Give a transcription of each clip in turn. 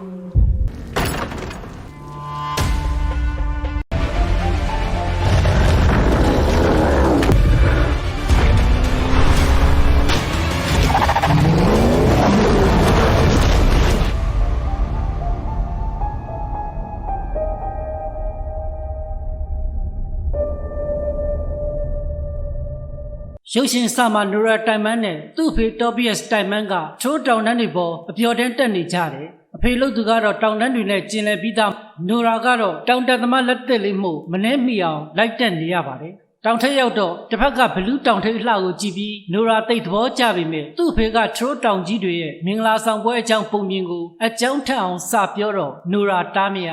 ရုပ်ရှင်စမှာနိုရာတိုင်မန်နဲ့သူ့အဖေတော်ပီယက်စ်တိုင်မန်ကချိုးတောင်တန်းတွေပေါ်အပျော်တန်းတက်နေကြတယ် အဖေလို့သူကတော့တောင်တန်းတွေနဲ့ကျင်လည်ပြီးသားနိုရာကတော့တောင်တက်သမားလက်သက်လေးမှုမနှဲမိအောင်လိုက်တက်နေရပါတယ်တောင်ထက်ရောက်တော့တစ်ဖက်ကဘလူးတောင်ထိပ်အလှကိုကြည့်ပြီးနိုရာတိတ်သဘောကျပေမဲ့သူ့အဖေကချိုးတောင်ကြီးတွေရဲ့မင်္ဂလာဆောင်ပွဲအကြောင်းပုံမြင်ကိုအကြောင်းထက်အောင်စပြောတော့နိုရာတားမရ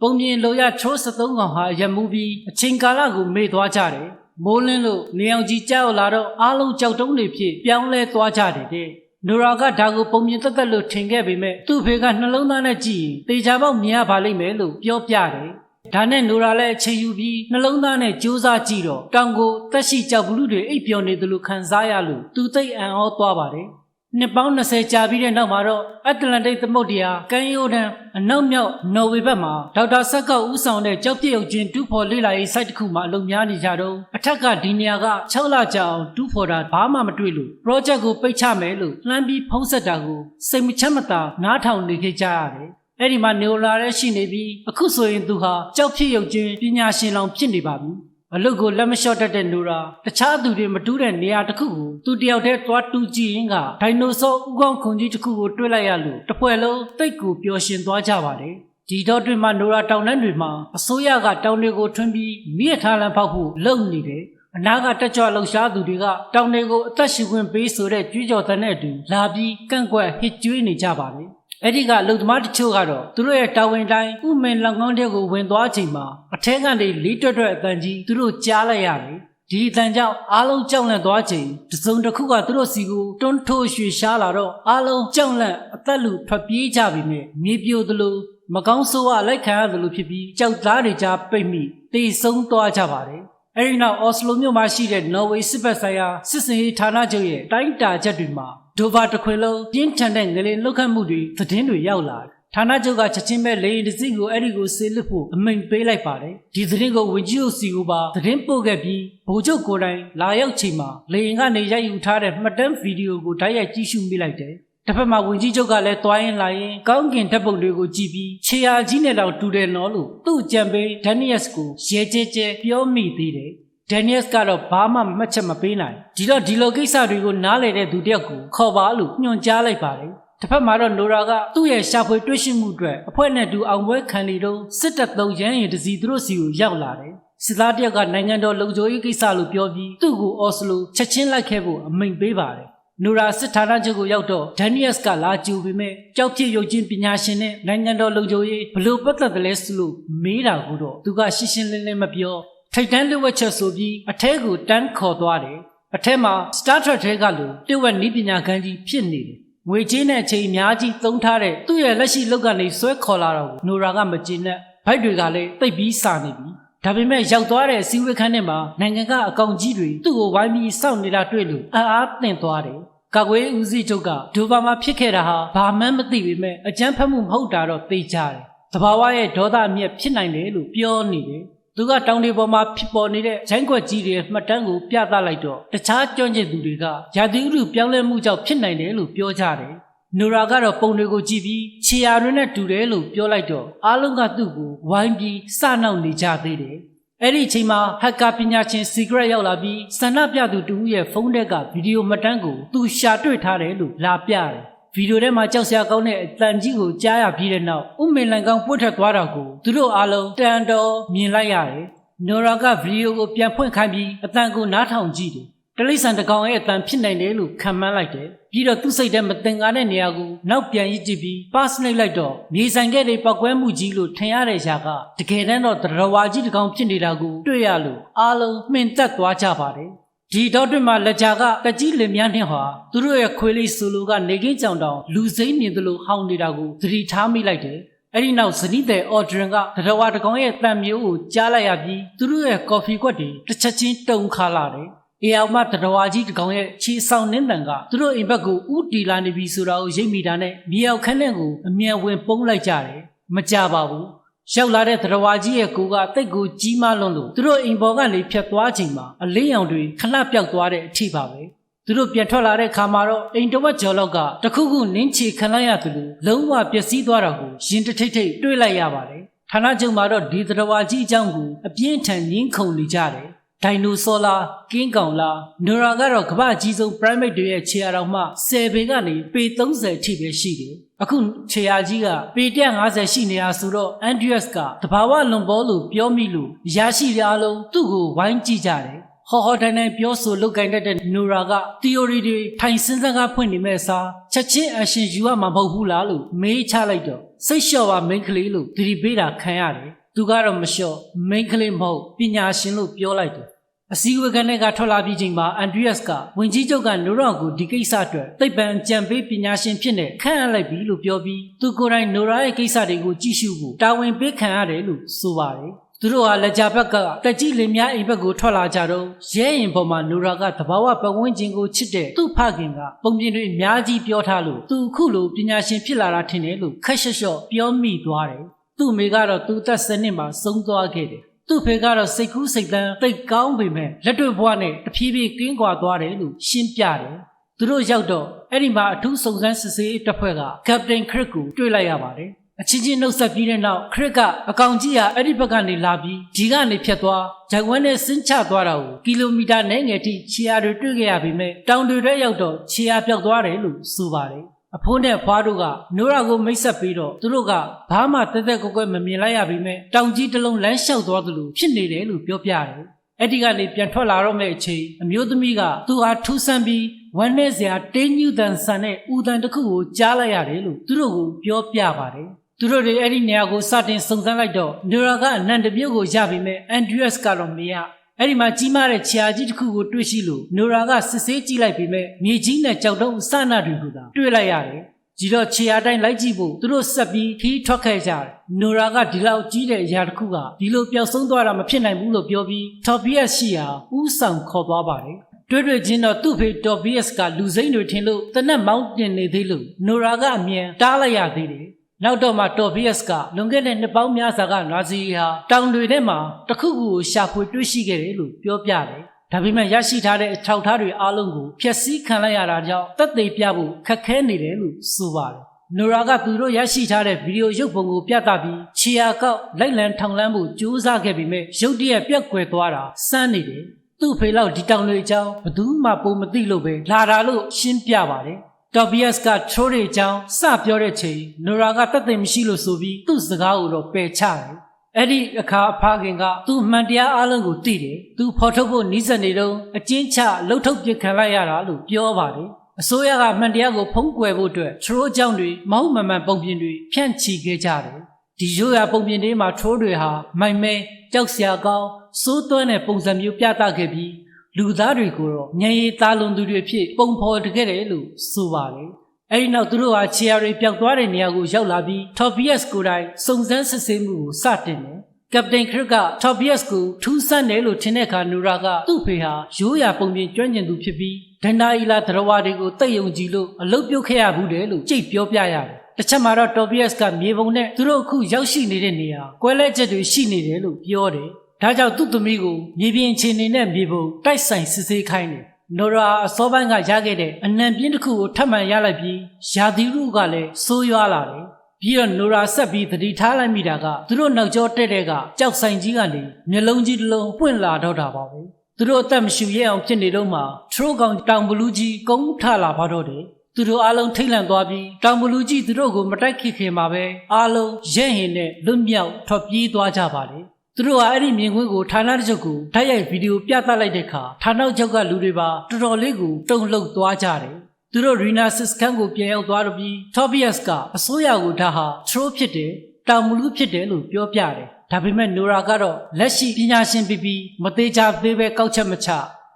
ပုံမြင်လိုရချိုး73ကောင်ဟာရမှုပြီးအချိန်ကာလကိုမေ့သွားကြတယ်။မိုးလင်းလို့နေအောင်ကြီးကြောက်လာတော့အားလုံးကြောက်တုံးတွေဖြစ်ပြောင်းလဲသွားကြတယ်တဲ့။ နိုရာကဒါကိုပုံမြင်သက်သက်လို့ထင်ခဲ့ပေမဲ့သူ့ဖေကနှလုံးသားနဲ့ကြည့်ရင်တေချာပေါက်မြင်ရပါလိမ့်မယ်လို့ပြောပြတယ်။ဒါနဲ့နိုရာလည်းအချိန်ယူပြီးနှလုံးသားနဲ့ကြိုးစားကြည့်တော့တောင်ကိုတက်ရှိကြောက်ဘူးလူတွေအိပ်ပျော်နေသလိုခံစားရလို့သူသိပ်အံ့ဩသွားပါတယ်။ နှစ်ပေါင်း20ကြာပြီးတဲ့နောက်မှာတော့အတ္တလန္တိတ်သမုဒ္ဒရာကမ်းရိုးတန်းအနောက်မြောက်နော်ဝေဘက်မှာဒေါက်တာဆက်ကောက်ဦးဆောင်တဲ့ကြောက်ပြည့်ရုပ်ချင်းတူးဖော်လေ့လာရေး site တစ်ခုမှာအလုပ်များနေကြတော့အထက်ကဒီနေရာက6လကြာအောင်တူးဖော်တာဘာမှမတွေ့လို့ project ကိုပိတ်ချမယ်လို့လှမ်းပြီးဖုံးဆက်တာကိုစိတ်မချမ်းမသာနားထောင်နေခဲ့ကြရတယ်။အဲ့ဒီမှာနေလာရဲရှိနေပြီးအခုဆိုရင်သူဟာကြောက်ဖြစ်ရုပ်ချင်းပညာရှင်လောင်ဖြစ်နေပါပြီ။ အလုတ်ကိုလက်မလျှော့တတ်တဲ့နိုရာတခြားသူတွေမတူးတဲ့နေရာတစ်ခုကိုသူတယောက်တည်းသွားတူးကြည့်ရင်းကဒိုင်နိုဆောဥကောင်းခွန်ကြီးတစ်ခုကိုတွေ့လိုက်ရလို့တစ်ပွဲလုံးတိတ်ကိုပျော်ရွှင်သွားကြပါတယ်ဒီတော့တွင်မှာနိုရာတောင်တန်းတွေမှာအစိုးရကတောင်တွေကိုထွန်းပြီးမိရထားလန်ဖောက်ဖို့လုပ်နေတယ်အနာကတက်ကြွလှုပ်ရှားသူတွေကတောင်တွေကိုအသက်ရှင်ခွင့်ပေးဆိုတဲ့ကြွေးကြော်တဲ့နဲ့အတူလာပြီးကန့်ကွက်ဟစ်ကြွေးနေကြပါတယ် အဲ့ဒီကလုံသမားတချို့ကတော့သူတို့ရဲ့တာဝန်တိုင်းဥမင်လောင်ကောင်းတဲ့ကိုဝင်သွားချိန်မှာအထက်ကနေလေးတွက်တွက်အတန်ကြီးသူတို့ကြားလိုက်ရတယ်ဒီအတန်ကြောင့်အားလုံးကြောက်လန့်သွားချိန်တစုံတစ်ခုကသူတို့စီကိုတွန်းထိုးရွှေရှားလာတော့အားလုံးကြောက်လန့်အသက်လူထွက်ပြေးကြပြီနဲ့မြေပြိုသလိုမကောင်းဆိုးဝါလိုက်ခံရသလိုဖြစ်ပြီးကြောက်သားတွေကြားပိတ်မိတေဆုံးသွားကြပါတယ် အဲဒီနောက်အော်စလိုမြို့မှာရှိတဲ့နော်ဝေစစ်ဘက်ဆိုင်ရာစစ်စင်ရေးဌာနချုပ်ရဲ့တိုင်းတာချက်တွေမှာဒိုဗာတစ်ခွေလုံးပြင်းထန်တဲ့ငလင်လောက်ခတ်မှုတွေသတင်းတွေရောက်လာတယ်ဌာနချုပ်ကချက်ချင်းပဲလေရင်တစ်စီးကိုအဲ့ဒီကိုဆေးလွတ်ဖို့အမိန်ပေးလိုက်ပါတယ်ဒီသတင်းကိုဝင်ကြီးတို့စီကိုပါသတင်းပို့ခဲ့ပြီးဗိုလ်ချုပ်ကိုယ်တိုင်လာရောက်ချိန်မှာလေရင်ကနေရိုက်ယူထားတဲ့မှတ်တမ်းဗီဒီယိုကိုတိုက်ရိုက်ကြည့်ရှုမိလိုက်တယ် တစ်ဖက်မှာဝင်ကြီးချုပ်ကလည်းတွားရင်လာရင်ကောင်းကင်ဓာတ်ပုံတွေကိုကြည့်ပြီးခြေရာကြီးနဲ့တော့တူတယ်နော်လို့သူ့ကြံပေးဒန်နီယက်စ်ကိုရဲကျဲကျဲပြောမိသေးတယ်ဒန်နီယက်စ်ကတော့ဘာမှမှတ်ချက်မပေးနိုင်ဒီတော့ဒီလိုကိစ္စတွေကိုနားလည်တဲ့သူတယောက်ကိုခေါ်ပါလို့ညွှန်ကြားလိုက်ပါတယ်တစ်ဖက်မှာတော့နိုရာကသူ့ရဲ့ရှာဖွေတွေ့ရှိမှုအတွက်အဖွဲ့နဲ့တူအောင်ပွဲခံနေတော့စစ်တပ်သုံးရန်ရင်တစီသူတို့စီကိုရောက်လာတယ်စစ်သားတယောက်ကနိုင်ငံတော်လုံခြုံရေးကိစ္စလို့ပြောပြီးသူ့ကိုအော်စလိုချက်ချင်းလိုက်ခဲ့ဖို့အမိန့်ပေးပါတယ် နိုရာစစ်ဌာနချုပ်ကိုရောက်တော့ဒန်နီယက်စ်ကလာကြူပေမဲ့ကြောက်ပြစ်ရုပ်ချင်းပညာရှင်နဲ့နိုင်ငံတော်လုံခြုံရေးဘလို့ပတ်သက်တယ်လဲဆိုလို့မေးတာကိုတော့သူကရှင်းရှင်းလင်းလင်းမပြောထိတ်တန်းလွတ်ဝက်ချက်ဆိုပြီးအထဲကိုတန်းခေါ်သွားတယ်အထက်မှာ Star Trek ထဲကလိုတဝက်နီးပညာခန်းကြီးဖြစ်နေတယ်ငွေချင်းနဲ့အချိန်အများကြီးသုံးထားတဲ့သူ့ရဲ့လက်ရှိလုပ်ကနေဆွဲခေါ်လာတော့နိုရာကမကျေနပ်ဘိုက်တွေကလည်းတိတ်ပြီးစာနေပြီဒါပေမဲ့ရောက်သွားတဲ့စီဝေခန်းထဲမှာနိုင်ငံကအကောင်ကြီးတွေသူ့ကိုဝိုင်းပြီးစောင့်နေတာတွေ့လို့အားအားသင့်သွားတယ် ကာကွယ်ဦးစီးချုပ်ကဒိုဘာမှာဖြစ်ခဲ့တာဟာဘာမှန်းမသိပေမဲ့အကြမ်းဖက်မှုမဟုတ်တာတော့သိကြတယ်။တဘာဝရဲ့ဒေါသအမျက်ဖြစ်နိုင်တယ်လို့ပြောနေတယ်။သူကတောင်တွေပေါ်မှာဖြစ်ပေါ်နေတဲ့ဂျိုင်းခွက်ကြီးတွေမှတ်တမ်းကိုပြသလိုက်တော့တခြားကျွမ်းကျင်သူတွေကရာသီဥတုပြောင်းလဲမှုကြောင့်ဖြစ်နိုင်တယ်လို့ပြောကြတယ်။နိုရာကတော့ပုံတွေကိုကြည့်ပြီးခြေရာတွေနဲ့တူတယ်လို့ပြောလိုက်တော့အားလုံးကသူ့ကိုဝိုင်းပြီးစနောက်နေကြသေးတယ်။ အဲ့ဒီအချိန်မှာဟက်ကာပညာရှင် Secret ရောက်လာပြီးဆန္ဒပြသူတူရဲ့ဖုန်းထဲကဗီဒီယိုမှတ်တမ်းကိုသူရှာတွေ့ထားတယ်လို့လာပြတယ်။ဗီဒီယိုထဲမှာကြောက်စရာကောင်းတဲ့အတန်ကြီးကိုကြားရပြီးတဲ့နောက်ဥမင်လန်ကောင်ပွတ်ထက်သွားတာကိုသူတို့အားလုံးတန်တော်မြင်လိုက်ရတယ်။နိုရာကဗီဒီယိုကိုပြန်ဖွင့်ခိုင်းပြီးအတန်ကိုနားထောင်ကြည့်တယ်။ တလိษံတကောင်ရဲ့အတန်ဖြစ်နိုင်တယ်လို့ခံမှန်းလိုက်တယ်။ပြီးတော့သူ့စိတ်ထဲမတင်ကားတဲ့နေရာကိုနောက်ပြန်ရစ်ကြည့်ပြီးပါစနိတ်လိုက်တော့မြေဆိုင်ခဲ့တွေပောက်ကွဲမှုကြီးလို့ထင်ရတဲ့ຢာကတကယ်တမ်းတော့တရဝါကြီးတကောင်ဖြစ်နေတာကိုတွေ့ရလို့အားလုံးမှင်သက်သွားကြပါတယ်။ဒီတော့တွင်မှာလက်ကြာကတကြီးလင်မြန်းနှင်းဟာသူတို့ရဲ့ခွေးလေးဆိုလိုကနေကင်းကြောင်တောင်လူစိမ့်မြင်သလိုဟောင်းနေတာကိုသတိထားမိလိုက်တယ်။အဲ့ဒီနောက်ဇနီးတဲ့အော်ဒရင်ကတရဝါတကောင်ရဲ့တန်မျိုးကိုကြားလိုက်ရပြီးသူတို့ရဲ့ကော်ဖီကွက်တွေတစ်ချက်ချင်းတုံခါလာတယ်။ အေအောင်မတတော်ဝါကြီးတကောင်ရဲ့ခြေဆောင်နှင်းတန်ကသူတို့အိမ်ဘက်ကိုဥတီလာနေပြီဆိုတာကိုရိပ်မိတာနဲ့မြေအောင်ခန်းနဲ့ကိုအမြန်ဝင်ပုံးလိုက်ကြတယ်မကြပါဘူးရောက်လာတဲ့တတော်ဝါကြီးရဲ့ကိုကတိတ်ကိုကြီးမားလွန်းလို့သူတို့အိမ်ပေါ်ကနေဖြတ်သွားချိန်မှာအလေးရောင်တွေခဏပြောက်သွားတဲ့အထိပါပဲသူတို့ပြန်ထွက်လာတဲ့ခါမှာတော့အိမ်တော်ဝက်ကျော်လောက်ကတခုခုနင်းချီခံလိုက်ရသလိုလုံးဝပျက်စီးသွားတာကိုရင်တစ်ထိတ်ထိတ်တွေးလိုက်ရပါတယ်ဌာနချုပ်မှာတော့ဒီတတော်ဝါကြီးအကြောင်းကိုအပြင်းထန်ငင်းခုန်နေကြတယ် ဒိုင်နိုဆောလားကင်းကောင်လားနိုရာကတော့ကမ္ဘာအကြီးဆုံး primate တွေရဲ့ခြေရာတော်မှ10ပေကနေပေ30အထိပဲရှိတယ်။အခုခြေရာကြီးကပေ150ရှိနေတာဆိုတော့ Andreas ကတဘာဝလွန်ပေါ်လို့ပြောမိလို့ရရှိတဲ့အလုံးသူ့ကိုဝိုင်းကြည့်ကြတယ်။ဟောဟောတိုင်းတိုင်းပြောဆိုလုပ်ကင်တတ်တဲ့နိုရာက theory တွေထိုင်စင်းစကားဖွင့်နေမဲ့အစားချက်ချင်းအရှင်ယူရမှာမဟုတ်ဘူးလားလို့မေးချလိုက်တော့စိတ်လျှော့ပါမိန်းကလေးလို့သတိပေးတာခံရတယ်။ သူကတော့မလျှော့မိန်းကလေးမဟုတ်ပညာရှင်လို့ပြောလိုက်တယ်အစည်းအဝေးကနေကထွက်လာပြီးချိန်မှာအန်ဒရီယပ်ကဝင်ကြီးချုပ်ကနိုရာကိုဒီကိစ္စအတွက်သိပ္ပံကြံပေးပညာရှင်ဖြစ်နေခန့်အပ်လိုက်ပြီလို့ပြောပြီးသူကိုယ်တိုင်နိုရာရဲ့ကိစ္စတွေကိုကြည့်ရှုဖို့တာဝန်ပေးခံရတယ်လို့ဆိုပါတယ်သူတို့ဟာလက်ကြဘက်ကတက်ကြီးလင်များအိမ်ဘက်ကိုထွက်လာကြတော့ရဲရင်ပေါ်မှာနိုရာကတဘာဝပတ်ဝန်းကျင်ကိုချစ်တဲ့သူ့ဖခင်ကပုံပြင်တွေအများကြီးပြောထားလို့သူအခုလိုပညာရှင်ဖြစ်လာတာထင်တယ်လို့ခက်ရှက်ရှော့ပြောမိသွားတယ် သူ့မိကတော့သူ့သက်စနစ်မှာဆုံးသွားခဲ့တယ်သူ့ဖေကတော့စိတ်ကူးစိတ်တန်းတိတ်ကောင်းပေမဲ့လက်တွေ့ဘဝနဲ့တဖြည်းဖြည်းကင်းကွာသွားတယ်လို့ရှင်းပြတယ်။သူတို့ရောက်တော့အဲ့ဒီမှာအထူးစုံစမ်းစစ်ဆေးတပ်ဖွဲ့ကကပတိန်ခရစ်ကိုတွေ့လိုက်ရပါတယ်။အချင်းချင်းနှုတ်ဆက်ပြီးတဲ့နောက်ခရစ်ကအကောင်ကြီးဟာအဲ့ဒီဘက်ကနေလာပြီးဒီကနေဖြတ်သွားဂျိုင်ဝမ်နဲ့ဆင်းချသွားတာကိုကီလိုမီတာနဲ့ငယ်ထိခြေရာတွေတွေ့ခဲ့ရပေမဲ့တောင်တွေထဲရောက်တော့ခြေရာပြောက်သွားတယ်လို့ဆိုပါတယ်။ အဖိုးနဲ့ဖွားတို့ကနိုးရာကိုမိတ်ဆက်ပြီးတော့သူတို့ကဘာမှတက်တက်ကွက်ကွက်မမြင်လိုက်ရပေမဲ့တောင်ကြီးတစ်လုံးလမ်းလျှောက်သွားသလိုဖြစ်နေတယ်လို့ပြောပြတယ်။အဲ့ဒီကနေပြန်ထွက်လာတော့မယ့်အချိန်အမျိုးသမီးကသူဟာထူးဆန်းပြီးဝမ်းနဲ့စရာတင်းညူတန်ဆန်တဲ့ဥတန်တစ်ခုကိုကြားလိုက်ရတယ်လို့သူတို့ကိုပြောပြပါတယ်။သူတို့တွေအဲ့ဒီနေရာကိုစတင်စုံစမ်းလိုက်တော့နိုရာကအနန္တပြုတ်ကိုရပြီမဲ့အန်ဒရီယပ်ကတော့မရ အဲ့ဒီမှာကြီးမားတဲ့ခြေအားကြီးတစ်ခုကိုတွေ့ရှိလို့နိုရာကစစ်ဆေးကြည့်လိုက်ပြီးမဲ့မြေကြီးနဲ့ကြောက်တုံးအစနာတွေကိုသာတွေ့လိုက်ရတယ်။ကြီးတော့ခြေအားတိုင်းလိုက်ကြည့်ဖို့သူတို့ဆက်ပြီးခီးထွက်ခဲ့ကြတယ်။နိုရာကဒီလောက်ကြီးတဲ့အရာတစ်ခုကဒီလိုပျောက်ဆုံးသွားတာမဖြစ်နိုင်ဘူးလို့ပြောပြီးထော်ပီယက်ရှိရာဥဆောင်ခေါ်သွားပါတယ်။တွေ့တွေ့ချင်းတော့သူ့ဖေတော်ဘီယက်စ်ကလူစိမ့်တွေထင်လို့တနက်မောင်းတင်နေသေးလို့နိုရာကအမြန်တားလိုက်ရသေးတယ်။ နောက်တော့မှတော်ဘီယက်စ်ကလွန်ခဲ့တဲ့နှစ်ပေါင်းများစွာကနာဇီဟာတောင်တွေထဲမှာတခုခုကိုရှာဖွေတွေ့ရှိခဲ့တယ်လို့ပြောပြတယ်။ဒါပေမဲ့ရရှိထားတဲ့အထောက်အထားတွေအားလုံးကိုဖျက်ဆီးခံလိုက်ရတာကြောင့်တက်သေးပြဖို့ခက်ခဲနေတယ်လို့ဆိုပါတယ်။နိုရာကသူတို့ရရှိထားတဲ့ဗီဒီယိုရုပ်ပုံကိုပြသပြီးခြေရာကောက်လိုက်လံထောင်လန်းဖို့ကြိုးစားခဲ့ပေမဲ့ရုတ်တရက်ပြက်ကွယ်သွားတာစမ်းနေတယ်။သူ့ဖေလောက်ဒီတောင်တွေအကြောင်းဘယ်သူမှပုံမသိလို့ပဲလာတာလို့ရှင်းပြပါတယ်။ တော်ဘီယက်စ်ကထရိုးတွေအကြောင်းစပြောတဲ့ချိန်နိုရာကတက်သိမ်မရှိလို့ဆိုပြီးသူ့စကားကိုတော့ပယ်ချတယ်။အဲ့ဒီအခါအဖခင်ကသူ့မှန်တရားအလုံးကိုသိတယ်။သူဖော်ထုတ်ဖို့နီးစပ်နေတော့အကျဉ်းချလှုပ်ထုတ်ပြခံလိုက်ရတာလို့ပြောပါတယ်။အစိုးရကမှန်တရားကိုဖုံးကွယ်ဖို့အတွက်ထရိုးအကြောင်းတွေမောင်းမမှန်ပုံပြင်တွေဖြန့်ချီခဲ့ကြတယ်။ဒီရိုးရာပုံပြင်တွေမှာထိုးတွေဟာမိုင်မဲကြောက်စရာကောင်းစိုးသွမ်းတဲ့ပုံစံမျိုးပြသခဲ့ပြီး လူသားတွေကိုတော့ညံရည်သားလွန်သူတွေဖြစ်ပုံဖော်တခဲ့တယ်လို့ဆိုပါတယ်။အဲဒီနောက်သူတို့ဟာချီယာတွေပျောက်သွားတဲ့နေရာကိုရောက်လာပြီးထော်ဘီယက်စ်ကိုယ်တိုင်စုံစမ်းစစ်ဆေးမှုကိုစတင်တယ်။ကပတိန်ခရစ်ကထော်ဘီယက်စ်ကိုထူးဆန်းတယ်လို့ထင်တဲ့အခါနူရာကသူ့ဖေဟာရိုးရာပုံပြင်ကျွမ်းကျင်သူဖြစ်ပြီးဒန္တာအီလာသရဝါတွေကိုတိတ်ယုံကြည်လို့အလုတ်ပြုတ်ခဲ့ရဘူးတယ်လို့ကြိတ်ပြောပြရတယ်။တစ်ချက်မှာတော့တော်ဘီယက်စ်ကမြေပုံနဲ့သူတို့အခုရောက်ရှိနေတဲ့နေရာကွဲလဲချက်တွေရှိနေတယ်လို့ပြောတယ်။ ဒါကြောင့်သူ့သမီးကိုမြေပြင်ခြေနေနဲ့မြေပုံတိုက်ဆိုင်စစ်ဆေးခိုင်းတယ်။နိုရာအစောပိုင်းကရခဲ့တဲ့အနံပြင်းတစ်ခုကိုထပ်မံရလိုက်ပြီးယာသီရုကလည်းဆိုးရွားလာတယ်။ပြီးတော့နိုရာဆက်ပြီးသတိထားလိုက်မိတာကသူတို့နောက်ကျောတဲ့တဲ့ကကြောက်ဆိုင်ကြီးကနေမျက်လုံးကြီးတစ်လုံးပွင့်လာတော့တာပါပဲ။သူတို့အသက်မရှူရဲအောင်ဖြစ်နေတော့မှထရိုးကောင်တောင်ဘလူးကြီးကုန်းထလာပါတော့တယ်။သူတို့အားလုံးထိတ်လန့်သွားပြီးတောင်ဘလူးကြီးသူတို့ကိုမတိုက်ခိခင်မှာပဲအားလုံးရဲဟင်နဲ့လွတ်မြောက်ထွက်ပြေးသွားကြပါလေ။ သူတို့ကအဲ့ဒီမြင်ကွင်းကိုဌာနတချုပ်ကိုဓာတ်ရိုက်ဗီဒီယိုပြသလိုက်တဲ့အခါဌာနချုပ်ကလူတွေပါတော်တော်လေးကိုတုန်လှုပ်သွားကြတယ်။သူတို့ရီနာစစ်ကန်ကိုပြန်ရောက်သွားတော့ပြီးထော်ဘီယက်စ်ကအစိုးရကိုဒါဟာထရိုးဖြစ်တယ်တောင်မလူးဖြစ်တယ်လို့ပြောပြတယ်။ဒါပေမဲ့နိုရာကတော့လက်ရှိပညာရှင်ပြီးပြီးမသေးချာသေးပဲကောက်ချက်မချ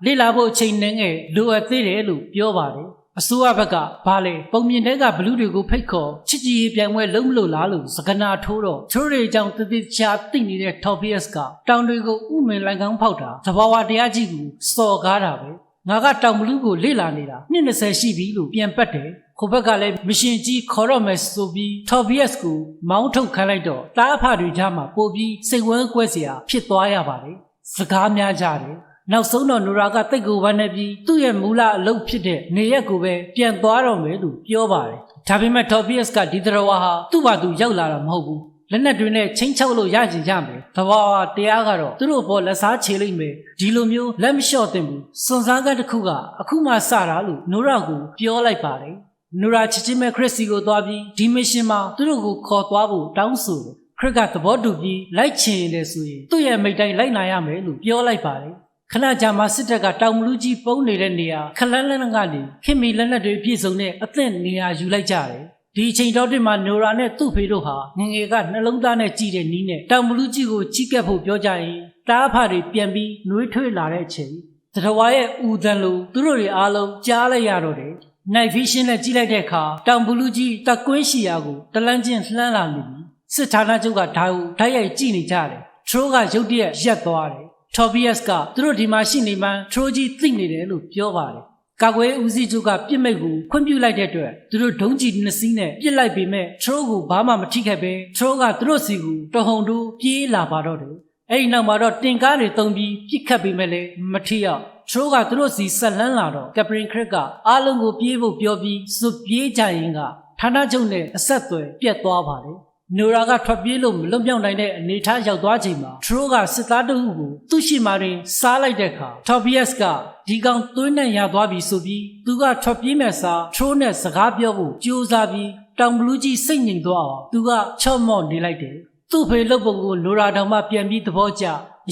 လေ့လာဖို့အချိန်နဲ့ငယ်လိုအပ်သေးတယ်လို့ပြောပါတယ် အစိုးရဘက်ကဘာလဲပုံမြင်တဲ့ကဘလူးတွေကိုဖိတ်ခေါ်ချစ်ကြည်ရေးပြိုင်ပွဲလုံးမလို့လားလို့စကနာထိုးတော့သူတွေကြောင့်တတိချာတိနေတဲ့ Tobias ကတောင်တွေကိုဥမင်လိုင်ကောင်းဖောက်တာသဘာဝတရားကြီးကိုစော်ကားတာပဲငါကတောင်ဘလူးကိုလေ့လာနေတာနှစ်20ရှိပြီလို့ပြန်ပတ်တယ်ခုဘက်ကလည်းမရှင်ကြီးခေါ်တော့မယ်ဆိုပြီး Tobias ကိုမောင်းထုတ်ခိုင်းလိုက်တော့တားအဖတွေကြားမှာပို့ပြီးစိတ်ဝမ်းကွဲစရာဖြစ်သွားရပါတယ်စကားများကြတယ် နောက်ဆုံးတော့နိုရာကတိတ်ကိုဝမ်းနေပြီးသူ့ရဲ့မူလအလုပ်ဖြစ်တဲ့နေရက်ကိုပဲပြန်သွားတော့မယ်လို့ပြောပါတယ်ဒါပေမဲ့ Tobias ကဒီတရဝါဟာသူ့ဘာသူရောက်လာတာမဟုတ်ဘူးလက်နက်တွေနဲ့ချင်းချောက်လို့ရကြင်ရမယ်။တဘာဝတရားကတော့သူတို့ဘောလက်စားချေလိုက်မယ်။ဒီလိုမျိုးလက်မလျှော့သင့်ဘူး။စွန်စားကတစ်ခုကအခုမှစတာလို့နိုရာကိုပြောလိုက်ပါတယ်။နိုရာချစ်ချင်းမဲ့ခရစ်စီကိုသွားပြီးဒီမရှင်မှာသူတို့ကိုခေါ်သွားဖို့တောင်းဆိုတယ်။ခရစ်ကသဘောတူပြီးလိုက်ချင်တယ်ဆိုရင်သူ့ရဲ့မိတ်တိုင်းလိုက်နိုင်ရမယ်လို့ပြောလိုက်ပါတယ်။ ခဏကြာမှစစ်တပ်ကတောင်မလူကြီးပုံနေတဲ့နေရာခလန်းလန်းကနေခင်မီလက်နက်တွေပြည့်စုံတဲ့အသင့်နေရာယူလိုက်ကြတယ်။ဒီအချိန်တော့တင်မှာနိုရာနဲ့သူ့ဖေတို့ဟာငငယ်ကနှလုံးသားနဲ့ကြည်တဲ့နီးနဲ့တောင်မလူကြီးကိုကြီးကပ်ဖို့ပြောကြရင်တားဖာတွေပြန်ပြီးနှွေးထွေးလာတဲ့အချိန်တရဝါရဲ့ဦးတန်လိုသူတို့တွေအားလုံးကြားလိုက်ရတော့တယ်။ night vision နဲ့ကြီးလိုက်တဲ့အခါတောင်ဘလူးကြီးတက်ကွင်းရှိရာကိုတလန်းချင်းလှမ်းလာနေပြီ။စစ်ဌာနချုပ်ကဓာတ်ကိုဓာတ်ရိုက်ကြည့်နေကြတယ်။ထရိုးကရုတ်တရက်ရက်သွားတယ်။ Tobias ကသူတို့ဒီမှာရှိနေမှန်းထရိုးကြီးသိနေတယ်လို့ပြောပါတယ်။ကာကွယ်ဦးစီးချုပ်ကပြစ်မိတ်ကိုခွင့်ပြုလိုက်တဲ့အတွက်သူတို့ဒုံးကျည်နှစ်စီးနဲ့ပြစ်လိုက်ပေမဲ့ထရိုးကိုဘာမှမထိခိုက်ပဲထရိုးကသူတို့စီကိုတဟုန်တို့ပြေးလာပါတော့တယ်။အဲ့ဒီနောက်မှာတော့တင်ကားတွေတုံပြီးပြစ်ခတ်ပေမဲ့လည်းမထိရောက်ထရိုးကသူတို့စီဆက်လန်းလာတော့ကပရင်ခရစ်ကအားလုံးကိုပြေးဖို့ပြောပြီးစွပြေးကြရင်ကဌာနချုပ်နဲ့အဆက်အသွယ်ပြတ်သွားပါတယ်။ နိုရာကထွက်ပြေးလို့မလွတ်မြောက်နိုင်တဲ့အနေအထားရောက်သွားချိန်မှာထရိုးကစစ်သားတအုပ်ကိုသူ့ရှိမှတွင်စားလိုက်တဲ့အခါထော်ဘီယက်စ်ကဒီကောင်သွေးနဲ့ရသွားပြီဆိုပြီးသူကထွက်ပြေးမဲ့စားထရိုးနဲ့စကားပြောဖို့ကြိုးစားပြီးတောင်ဘလူးကြီးစိတ်ငြိမ်သွားအောင်သူကချော့မော့နေလိုက်တယ်သူ့ဖေလှုပ်ပုံကိုလိုရာတောင်မှပြန်ပြီးသဘောကျ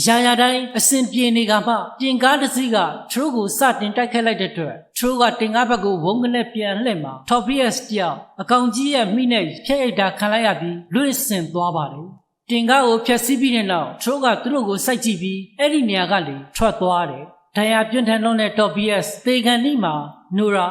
ရာရာတိုင်းအစဉ်ပြေနေကမှပြင်ကားတစ်စီးကထရိုးကိုစတင်တိုက်ခတ်လိုက်တဲ့အတွက်ထရိုးကတင်ကားဘက်ကိုဝုန်းကနေပြန်လှည့်မှာထော်ဘီယက်စ်တယောက်အကောင်ကြီးရဲ့မိနဲ့ဖျက်အိတ်တာခံလိုက်ရပြီးလွင့်စင်သွားပါတယ်တင်ကားကိုဖျက်ဆီးပြီးတဲ့နောက်ထရိုးကသူတို့ကိုစိုက်ကြည့်ပြီးအဲ့ဒီနေရာကလေထွက်သွားတယ်ဒဏ်ရာပြင်းထန်လွန်းတဲ့တော်ဘီယက်စ်သေကန်နီမှာနိုရာ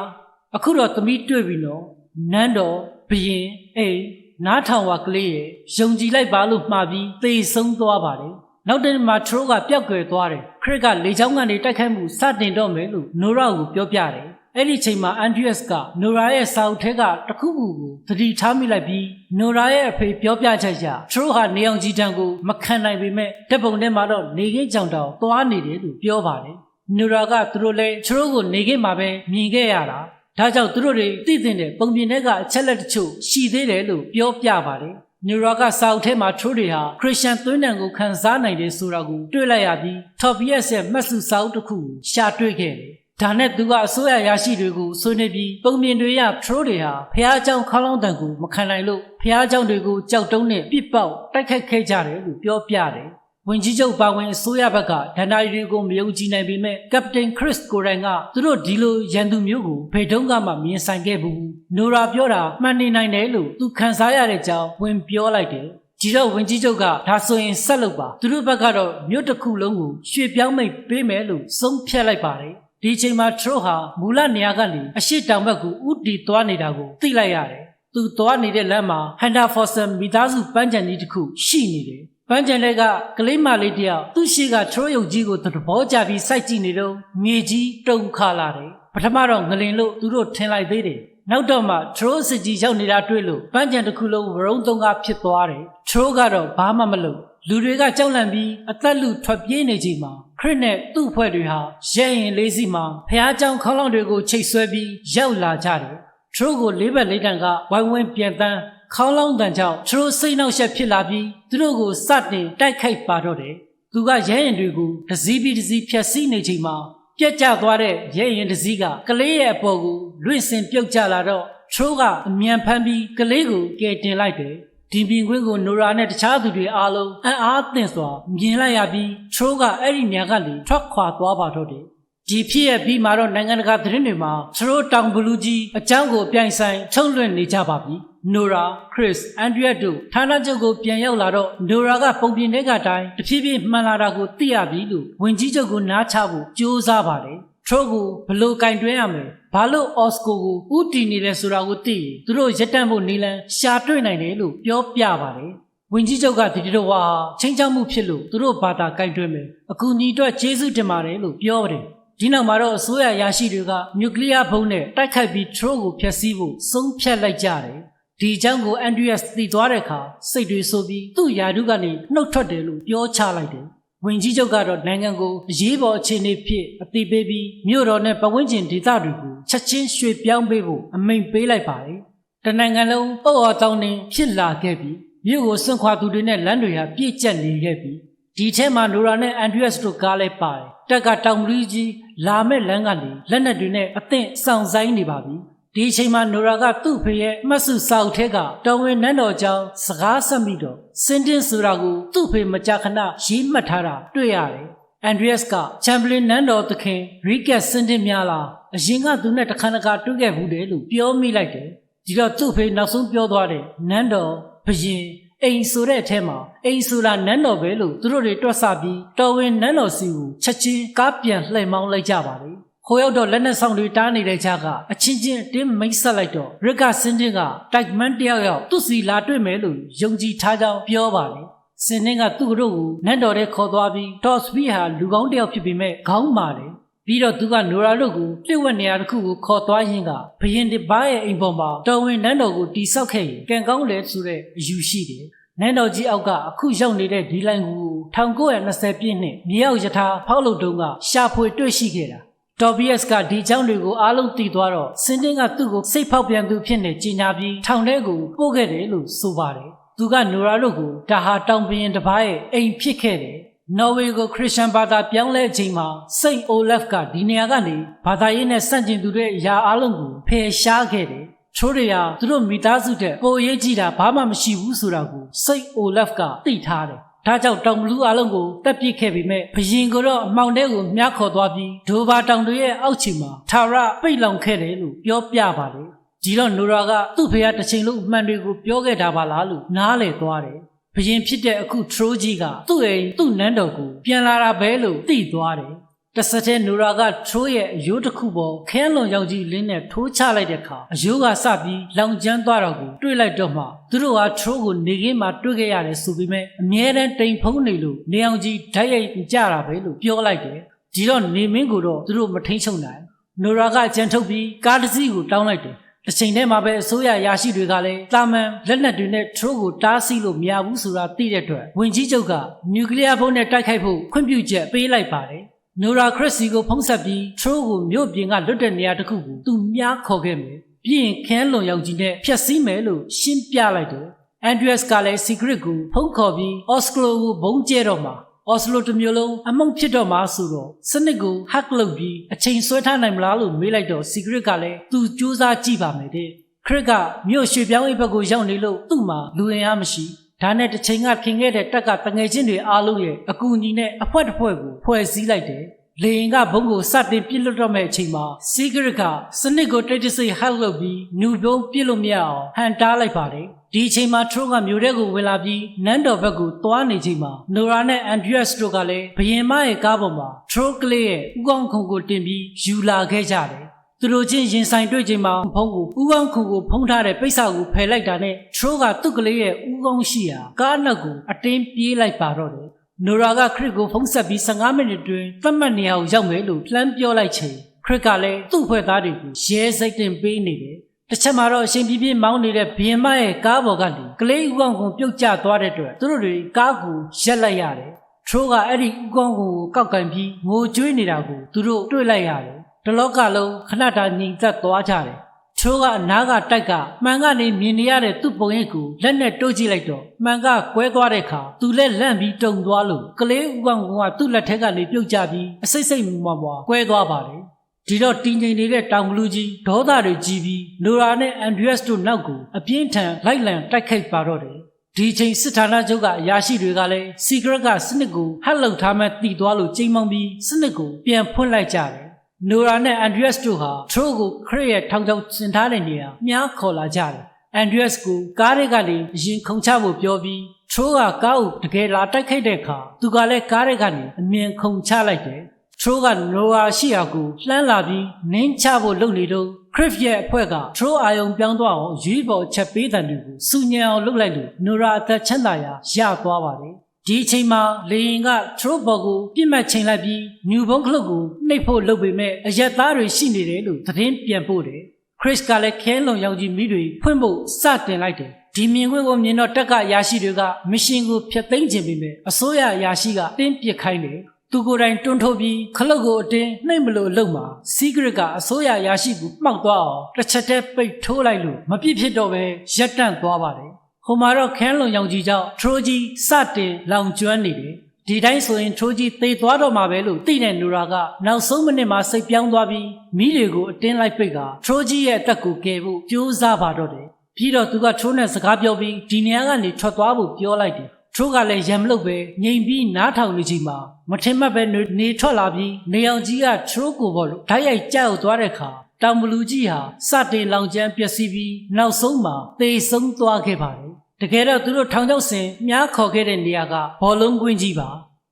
အခုတော့သမီးတွေ့ပြီနော်နန်းတော်ဘရင်အိမ်နားထောင်ဝကလေးရဲ့ယုံကြည်လိုက်ပါလို့မှားပြီးသေဆုံးသွားပါတယ် နောက်တဲ့မှာထရိုးကပျောက်ကွယ်သွားတယ်ခရစ်ကလေချောင်းကနေတိုက်ခိုက်မှုစတင်တော့မယ်လို့နိုရာကိုပြောပြတယ်အဲ့ဒီချိန်မှာအန်ဒရီယက်စ်ကနိုရာရဲ့စာအုပ်ထဲကတစ်ခုခုကိုသတိထားမိလိုက်ပြီးနိုရာရဲ့အဖေပြောပြချက်အရထရိုးဟာနေအောင်ကြီးတန်းကိုမခံနိုင်ပေမဲ့တပ်ပုံထဲမှာတော့နေခင်းကြောင်တောင်သွားနေတယ်လို့ပြောပါတယ်နိုရာကသူတို့လည်းထရိုးကိုနေခင်းမှာပဲမြင်ခဲ့ရတာဒါကြောင့်သူတို့တွေသိသိတဲ့ပုံပြင်ထဲကအချက်လက်တချို့ရှိသေးတယ်လို့ပြောပြပါတယ်။ နျူရာကစာအုပ်ထဲမှာထိုးတွေဟာခရစ်ယာန်သွေးနံကိုခံစားနိုင်တယ်ဆိုတာကိုတွေ့လိုက်ရပြီးထော်ဘီယက်ရဲ့မတ်စုစာအုပ်တစ်ခုကိုရှာတွေ့ခဲ့တယ်။ဒါနဲ့သူကအစိုးရရရှိတွေကိုဆွေးနွေးပြီးပုံပြင်တွေရထရိုးတွေဟာဖះเจ้าခေါင်းလောင်းတန်ကိုမခံနိုင်လို့ဖះเจ้าတွေကိုကြောက်တုံးနဲ့ပြစ်ပေါက်တိုက်ခတ်ခဲ့ကြတယ်လို့ပြောပြတယ်။ ဝင်ကြီးချုပ်ပါဝင်အစိုးရဘက်ကဒဏ္ဍာရီတွေကိုမယုံကြည်နိုင်ပေမဲ့ကပတိန်ခရစ်ကိုရိုင်ကသူတို့ဒီလိုရန်သူမျိုးကိုဖေတုံးကမှမြင်ဆိုင်ခဲ့ဘူးနိုရာပြောတာမှန်နေနိုင်တယ်လို့သူခံစားရတဲ့အကြောင်းဝင်ပြောလိုက်တယ်ဒီတော့ဝင်ကြီးချုပ်ကဒါဆိုရင်ဆက်လုပ်ပါသူတို့ဘက်ကတော့မြို့တစ်ခုလုံးကိုရွှေ့ပြောင်းမိတ်ပေးမယ်လို့ဆုံးဖြတ်လိုက်ပါတယ်ဒီချိန်မှာထရိုဟာမူလနေရာကနေအရှိတောင်ဘက်ကိုဥတီသွားနေတာကိုသိလိုက်ရတယ်သူသွားနေတဲ့လမ်းမှာဟန်ဒါဖော်ဆန်မိသားစုပန်းချန်ကြီးတစ်ခုရှိနေတယ် ပန်းကျင်တဲ့ကကလေးမလေးတယောက်သူ့ရှိကထရိုးရုပ်ကြီးကိုသဘောကျပြီးစိုက်ကြည့်နေတော့မြေကြီးတုန်ခါလာတယ်ပထမတော့ငလင်လို့သူတို့ထင်လိုက်သေးတယ်နောက်တော့မှထရိုးစစ်ကြီးရောက်နေတာတွေ့လို့ပန်းကျင်တစ်ခုလုံးဝရုံသုံးကဖြစ်သွားတယ်ထရိုးကတော့ဘာမှမလုပ်လူတွေကကြောက်လန့်ပြီးအသက်လူထွက်ပြေးနေချိန်မှာခရစ်နဲ့သူ့ဖွဲ့တွေဟာရဲရင်လေးစီမှာဖျားကြောင်ခေါလောင်တွေကိုချိတ်ဆွဲပြီးရောက်လာကြတယ်ထရိုးကိုလေးဘက်လေးတန်ကဝိုင်းဝန်းပြန်တန်း ခေါင်းလောင်းတန်ကြောင့်သူတို့စိတ်နှောက်ယှက်ဖြစ်လာပြီးသူတို့ကိုစတင်တိုက်ခိုက်ပါတော့တယ်။သူကရဲရင်တွေကိုတစည်းပြီးတစည်းဖြက်စီးနေချိန်မှာပြက်ကျသွားတဲ့ရဲရင်တစည်းကကလေးရဲ့အပေါ်ကိုလွင့်စင်ပြုတ်ကျလာတော့ချိုးကအမြန်ဖမ်းပြီးကလေးကိုကယ်တင်လိုက်တယ်။ဒီပင်ကွင်းကိုနိုရာနဲ့တခြားသူတွေအားလုံးအံ့အားသင့်စွာမြင်လိုက်ရပြီးချိုးကအဲ့ဒီညကနေထွက်ခွာသွားပါတော့တယ်။ဒီဖြစ်ရပြီးမှတော့နိုင်ငံတကာသတင်းတွေမှာထရိုးတောင်ဘလူးကြီးအကြောင်းကိုပြိုင်ဆိုင်ထုတ်လွှင့်နေကြပါပြီ။ နိုရာခရစ်အန်ဒရီယက်တို့ဌာနချုပ်ကိုပြန်ရောက်လာတော့နိုရာကပုံပြင်ထဲကတိုင်းတဖြည်းဖြည်းမှန်လာတာကိုသိရပြီလို့ဝင်ကြီးချုပ်ကနားချဖို့ကြိုးစားပါတယ်ထရိုကိုဘလို့ကင်တွဲရမလဲဘာလို့အော်စကိုကိုဥတီနေလဲဆိုတာကိုသိရင်သူတို့ရက်တန့်ဖို့နေလန်ရှာတွေ့နိုင်တယ်လို့ပြောပြပါတယ်ဝင်ကြီးချုပ်ကဒီလိုဝါချင်းချောက်မှုဖြစ်လို့သူတို့ဘာသာကင်တွဲမယ်အကူအညီအတွက်ကျေးဇူးတင်ပါတယ်လို့ပြောပါတယ်ဒီနောက်မှာတော့အစိုးရရရှိတွေကနျူကလ িয়ার ဘုံနဲ့တိုက်ခိုက်ပြီးထရိုကိုဖျက်ဆီးဖို့ဆုံးဖြတ်လိုက်ကြတယ် ဒီအကြောင်းကို Andreas သိသွားတဲ့အခါစိတ်တွေဆိုပြီးသူ့ယာတုကနေနှုတ်ထွက်တယ်လို့ပြောချလိုက်တယ်ဝင်ကြီးချုပ်ကတော့နိုင်ငံကိုအရေးပေါ်အခြေအနေဖြစ်အသိပေးပြီးမြို့တော်နဲ့ပတ်ဝန်းကျင်ဒေသတွေကိုချက်ချင်းရွှေ့ပြောင်းပေးဖို့အမိန့်ပေးလိုက်ပါတယ်။တနိုင်ငံလုံးအုပ်အော်တောင်းနေဖြစ်လာခဲ့ပြီးမြို့ကိုစွန့်ခွာသူတွေနဲ့လမ်းတွေဟာပြည့်ကျက်နေခဲ့ပြီးဒီထဲမှာနိုရာနဲ့အန်ဒရီယပ်တို့ကားလည်းပါတယ်။တက်ကတောင်မကြီးကြီးလာမဲ့လမ်းကနေလက်နက်တွေနဲ့အသင့်ဆောင်ဆိုင်နေပါပြီ။ ဒီအချိန်မှာနိုရာကသူ့ဖေရဲ့မှတ်စုစာအုပ်ထဲကတော်ဝင်နန်းတော်ကြောင်းစကားဆက်မိတော့စင်တင်ဆိုတာကိုသူ့ဖေမကြာခဏရေးမှတ်ထားတာတွေ့ရတယ်။အန်ဒရီယပ်ကချမ်ပလင်နန်းတော်သခင်ရီကက်စင်တင်များလားအရင်ကသူနဲ့တခါတခါတွေ့ခဲ့ဘူးတယ်လို့ပြောမိလိုက်တယ်။ဒီတော့သူ့ဖေနောက်ဆုံးပြောသွားတဲ့နန်းတော်ဘရင်အိမ်ဆိုတဲ့အထက်မှာအိမ်ဆိုတာနန်းတော်ပဲလို့သူတို့တွေတွက်ဆပြီးတော်ဝင်နန်းတော်စီကိုချက်ချင်းကားပြန်လှည့်မောင်းလိုက်ကြပါလေ။ ခိုးရောက်တော့လက်နက်ဆောင်တွေတားနေတဲ့ခြားကအချင်းချင်းအတင်းမိတ်ဆက်လိုက်တော့ရစ်ကစင်းတင်ကတိုက်မန်တယောက်ယောက်သူ့စီလာတွေ့မယ်လို့ယုံကြည်ထားကြောင်းပြောပါတယ်။စင်းတင်ကသူ့တို့ကိုနန်းတော်ထဲခေါ်သွားပြီးတော့စပီဟာလူကောင်းတယောက်ဖြစ်ပေမဲ့ခေါင်းမာတယ်။ပြီးတော့သူကနိုရာတို့ကိုပြည့်ဝက်နေရာတစ်ခုကိုခေါ်သွားရင်းကဘရင်တပားရဲ့အိမ်ပေါ်မှာတော်ဝင်နန်းတော်ကိုတိဆောက်ခဲ့ရင်ကံကောင်းလေဆိုတဲ့အယူရှိတယ်။နန်းတော်ကြီးအောက်ကအခုရောက်နေတဲ့ဒီလိုင်းကို1920ပြည့်နှစ်မြေအောက်ယထာဖောက်လုပ်တုန်းကရှာဖွေတွေ့ရှိခဲ့တာ။ တော်ဘီယက်စ်ကဒီချောင်းတွေကိုအားလုံးတည်သွားတော့စင်တင်ကသူ့ကိုစိတ်ဖောက်ပြန်သူဖြစ်နေကြီးညာပြီးထောင်ထဲကိုပို့ခဲ့တယ်လို့ဆိုပါတယ်။သူကနိုရာတို့ကိုဒါဟာတောင်ပင်တစ်ပါးရဲ့အိမ်ဖြစ်ခဲ့တယ်။နော်ဝေကိုခရစ်ယာန်ဘာသာပြောင်းလဲအချိန်မှာစိတ်အိုလက်ကဒီနေရာကနေဘာသာရေးနဲ့ဆန့်ကျင်သူတွေအရာအလုံးကိုဖယ်ရှားခဲ့တယ်။ချိုးတွေကသူတို့မိသားစုတဲ့ပိုရေးကြည့်တာဘာမှမရှိဘူးဆိုတာကိုစိတ်အိုလက်ကသိထားတယ်။ ဒါကြောင့်တောင်ဘလူးအလုံးကိုတက်ပစ်ခဲ့ပေမဲ့ဘရင်ကတော့အမောင်တဲကိုမြားခေါ်သွားပြီးဒိုဘာတောင်တွေရဲ့အောက်ခြေမှာထာဝရပိတ်လောင်ခဲ့တယ်လို့ပြောပြပါတယ်။ဒီတော့နိုရာကသူ့ဖေကတစ်ချိန်လုံးအမှန်တွေကိုပြောခဲ့တာပါလားလို့နားလေသွားတယ်။ဘရင်ဖြစ်တဲ့အခုထရိုးကြီးကသူ့အိမ်သူ့နန်းတော်ကိုပြန်လာတာပဲလို့သိသွားတယ်။ တဆက်တဲ့နိုရာကထိုးရဲ့အယိုးတစ်ခုပေါ်ခဲလွန်ရောက်ကြီးလင်းနဲ့ထိုးချလိုက်တဲ့အခါအယိုးကစပြီးလောင်ကျန်းသွားတော့ကိုတွေ့လိုက်တော့မှသူတို့ဟာထိုးကိုနေခင်းမှာတွေ့ခဲ့ရတယ်ဆိုပေမဲ့အမြဲတမ်းတိမ်ဖုံးနေလို့နေအောင်ကြီးဓာတ်ရိုက်ကြတာပဲလို့ပြောလိုက်တယ်။ဒီတော့နေမင်းကိုတော့သူတို့မထိန်ချုံနိုင်။နိုရာကကြံထုတ်ပြီးကားတစ်စီးကိုတောင်းလိုက်တယ်။တစ်ချိန်တည်းမှာပဲအစိုးရရာရှိတွေကလည်းတာမန်လက်နက်တွေနဲ့ထိုးကိုတားဆီးလို့မရဘူးဆိုတာသိတဲ့အတွက်ဝင်ကြီးချုပ်ကနျူကလ িয়ার ဘုံနဲ့တိုက်ခိုက်ဖို့ခွင့်ပြုချက်ပေးလိုက်ပါတယ်။ နိုရာခရစ်စီကိုဖုံးဆက်ပြီးထရိုးကိုမြို့ပြင်ကလွတ်တဲ့နေရာတစ်ခုကိုသူမြားခေါ်ခဲ့မယ်။ပြီးရင်ခဲလွန်ရောက်ကြီးနဲ့ဖျက်ဆီးမယ်လို့ရှင်းပြလိုက်တယ်။ Andreas ကလည်း secret ကိုဖုံးခေါ်ပြီး Oslo ကိုဘုံကျဲတော့မှာအော်စလိုတစ်မျိုးလုံးအမှုန့်ဖြစ်တော့မှာဆိုတော့စနစ်ကို hack လုပ်ပြီးအချိန်ဆွဲထားနိုင်မလားလို့မေးလိုက်တော့ secret ကလည်းသူစူးစမ်းကြည့်ပါမယ်တဲ့ခရစ်ကမြို့ရွှေပြောင်းအိပ်ဘက်ကိုရောက်နေလို့သူ့မှာလူအင်အားမရှိ ဒါနဲ့တစ်ချိန်ကခင်ခဲ့တဲ့တက်ကတငယ်ချင်းတွေအားလုံးရဲ့အကူအညီနဲ့အဖွဲတစ်ဖွဲ့ကိုဖွဲ့စည်းလိုက်တယ်လေရင်ကဘုံကိုစတင်ပြစ်လွတ်တော့မဲ့အချိန်မှာ secret ကစနစ်ကိုတိတ်တဆိတ် hack လုပ်ပြီးနူဘုံပြစ်လို့မရအောင်ဟန်တားလိုက်ပါတယ်ဒီအချိန်မှာထရိုကမြို့ထဲကိုဝင်လာပြီးနန်းတော်ဘက်ကိုသွားနေချိန်မှာနိုရာနဲ့အန်ဒရီယပ်တို့ကလည်းဘယင်မရဲ့ကားပေါ်မှာထရိုကလေးရဲ့ဥကောင်းခုံကိုတင်ပြီးယူလာခဲ့ကြတယ်။ သူတို့ချင်းရင်ဆိုင်တွေ့ချိန်မှာဖုံးကိုဥကောင်းခုံကိုဖုံးထားတဲ့ပိတ်စာကိုဖယ်လိုက်တာနဲ့ထရိုကသူ့ကလေးရဲ့ဥကောင်းရှိရာကားနောက်ကိုအတင်းပြေးလိုက်ပါတော့တယ်။နိုရာကခရစ်ကိုဖုံးဆက်ပြီး15မိနစ်တွင်သတ်မှတ်နေရာကိုရောက်မယ်လို့လှမ်းပြောလိုက်ချိန်ခရစ်ကလည်းသူ့ဖွဲ့သားတွေကိုရဲစိတ်တင်ပေးနေတယ်။တစ်ချက်မှာတော့အရှင်ပြပြမောင်းနေတဲ့ဘရင်မရဲ့ကားပေါ်ကနေကလေးဥကောင်ကိုပြုတ်ကျသွားတဲ့အတွက်သူတို့တွေကားကိုရက်လိုက်ရတယ်။ထရိုးကအဲ့ဒီဥကောင်ကိုကောက်ကင်ပြီးငိုကြွေးနေတာကိုသူတို့တွေ့လိုက်ရတယ်။ တလောကလုံးခဏတာညီသက်သွားကြတယ်။ထရိုးကအနားကတိုက်ကမှန်ကနေမြင်နေရတဲ့သူ့ပုံရိပ်ကိုလက်နဲ့တိုးကြည့်လိုက်တော့မှန်ကကွဲသွားတဲ့အခါသူလည်းလန့်ပြီးတုံသွားလို့ကလေးဥကောင်ကသူ့လက်ထက်ကနေပြုတ်ကျပြီးအစိတ်စိတ်မွားမွားကွဲသွားပါတယ်ဒီတော့တင်းငိန်နေတဲ့တောင်ဘလူးကြီးဒေါသတွေကြီးပြီးလိုရာနဲ့အန်ဒရီယပ်တို့နောက်ကိုအပြင်းထန်လိုက်လံတိုက်ခိုက်ပါတော့တယ်ဒီချိန်စစ်ဌာနချုပ်ကအရာရှိတွေကလည်းစီဂရက်ကစနစ်ကိုဟတ်လုံထားမှတည်သွားလို့ချိန်မောင်းပြီးစနစ်ကိုပြန်ဖွင့်လိုက်ကြတယ် နိုရာနဲ့အန်ဒရီယပ်တို့ဟာထရိုကိုခရစ်ရဲ့ထောင်ချောက်စင်ထားတဲ့နေရာမြားခေါ်လာကြတယ်အန်ဒရီယပ်ကိုကားတွေကလည်းရင်ခုန်ချဖို့ပြောပြီးထရိုကကားကိုတကယ်လာတိုက်ခိုက်တဲ့အခါသူကလည်းကားတွေကနေအမြင်ခုန်ချလိုက်တယ်ထ Troll ကနိုရာရှိရာကိုလှမ်းလာပြီးနင်းချဖို့လုပ်နေတော့ Criff ရဲ့အဖွဲ့က Troll အာယုံပြောင်းသွားအောင်ရွေးပေါ်ချက်ပေးတဲ့တွေကိုစူညံအောင်လုပ်လိုက်လို့နိုရာအသက်ချမ်းသာရာရသွားပါတယ် ဒီအချိန်မှာလေရင်က Troll ဘော်ကိုပြစ်မှတ်ချိန်လိုက်ပြီးညူဘုံခလုတ်ကိုနှိပ်ဖို့လုပ်ပေမဲ့အရက်သားတွေရှိနေတယ်လို့သတင်းပြန်ပို့တယ် Chris ကလည်းခဲလုံရောင်ကြီးမိတွေဖွင့်ဖို့စတင်လိုက်တယ်ဒီမြင်ကွင်းကိုမြင်တော့တက်ကရာရှိတွေကမရှင်ကိုဖျက်သိမ်းခြင်းပေမဲ့အစိုးရရာရှိကတင်းပစ်ခိုင်းတယ်သူကိုယ်တိုင်တွန်းထုတ်ပြီးခလုတ်ကိုအတင်းနှိပ်မလို့အလုပ်မှာ secret ကအစိုးရရာရှိကိုမှောက်သွားအောင်တစ်ချက်တည်းပိတ်ထိုးလိုက်လို့မပြစ်ဖြစ်တော့ပဲရက်တန့်သွားပါတယ် ဟိုမှာတော့ခဲလုံရောင်ကြီးကြောင့် Troji စတင်လောင်ကျွမ်းနေတယ်ဒီတိုင်းဆိုရင် Troji သေသွားတော့မှာပဲလို့သိတဲ့နူရာကနောက်ဆုံးမိနစ်မှာစိတ်ပြောင်းသွားပြီးမိတွေကိုအတင်းလိုက်ပိတ်က Troji ရဲ့အသက်ကိုကယ်ဖို့ကြိုးစားပါတော့တယ်ပြီးတော့သူက Tro နဲ့စကားပြောပြီးဒီနေရာကနေထွက်သွားဖို့ပြောလိုက်တယ် Tro ကလည်းရံမလို့ပဲငြိမ်ပြီးနားထောင်နေချိန်မှာမထင်မှတ်ပဲနေနေထွက်လာပြီးနေအောင်ကြီးက Tro ကိုပေါ့လို့ဓာတ်ရိုက်ကြောက်သွားတဲ့အခါ တောင်ဘလူကြီးဟာစတင်လောင်ကျွမ်းပျက်စီးပြီးနောက်ဆုံးမှာသေဆုံးသွားခဲ့ပါတယ်တကယ်တော့သူတို့ထောင်ချောက်ဆင်မြားခေါ်ခဲ့တဲ့နေရာကဘောလုံးကွင်းကြီးပါ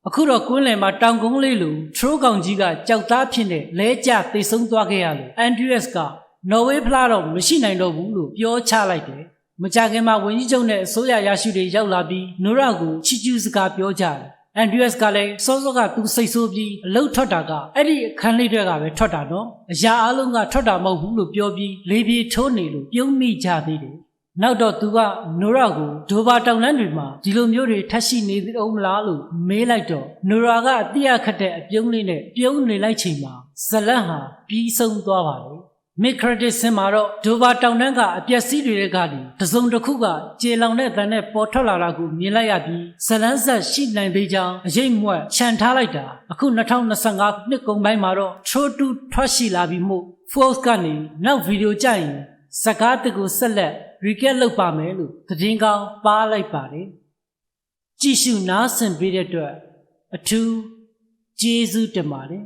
အခုတော့ကွင်းလယ်မှာတောင်ကုန်းလေးလိုထရိုးကောင်ကြီးကကြောက်သားဖြစ်နေလဲကျသေဆုံးသွားခဲ့ရလို့အန်ဒရီယက်စ်ကနော်ဝေးဖလားတော့မရှိနိုင်တော့ဘူးလို့ပြောချလိုက်တယ်မကြခင်မှာဝန်ကြီးချုပ်နဲ့အစိုးရရရှိတွေရောက်လာပြီးနိုရာကိုချီကျူးစကားပြောကြတယ် အန်ဒရီယက်စ်ကလည်းစောစောကသူစိတ်ဆိုးပြီးအလုတ်ထွက်တာကအဲ့ဒီအခန်းလေးတွေကပဲထွက်တာနော်အရာအလုံးကထွက်တာမဟုတ်ဘူးလို့ပြောပြီးလေပြေထိုးနေလို့ပြုံးမိကြသေးတယ်နောက်တော့သူကနိုရာကိုဒိုဘာတောင်လန်းတွေမှာဒီလိုမျိုးတွေထပ်ရှိနေသေးအောင်မလားလို့မေးလိုက်တော့နိုရာကအတိအခတ်တဲ့အပြုံးလေးနဲ့ပြုံးနေလိုက်ချိန်မှာဇလန့်ဟာပြီးဆုံးသွားပါတယ် မစ်ခရဒစ်စင်မှာတော့ဒိုဘာတောင်တန်းကအပျက်စီးတွေကနေတစုံတစ်ခုကကျေလောင်တဲ့တန်နဲ့ပေါ်ထွက်လာတာကိုမြင်လိုက်ရပြီးဇလန်းဆက်ရှိနိုင်သေးကြောင်းအရေးမွက်ခြံထားလိုက်တာအခု2025နှစ်ကုန်ပိုင်းမှာတော့ True to ထွက်ရှိလာပြီးမို့ Force ကနေနောက်ဗီဒီယိုကြရင်စကားတကူဆက်လက် recap လုပ်ပါမယ်လို့သတင်းကောင်းပါလိုက်ပါတယ်ကြည့်ရှုနားဆင်ပေးတဲ့အတွက်အထူးကျေးဇူးတင်ပါတယ်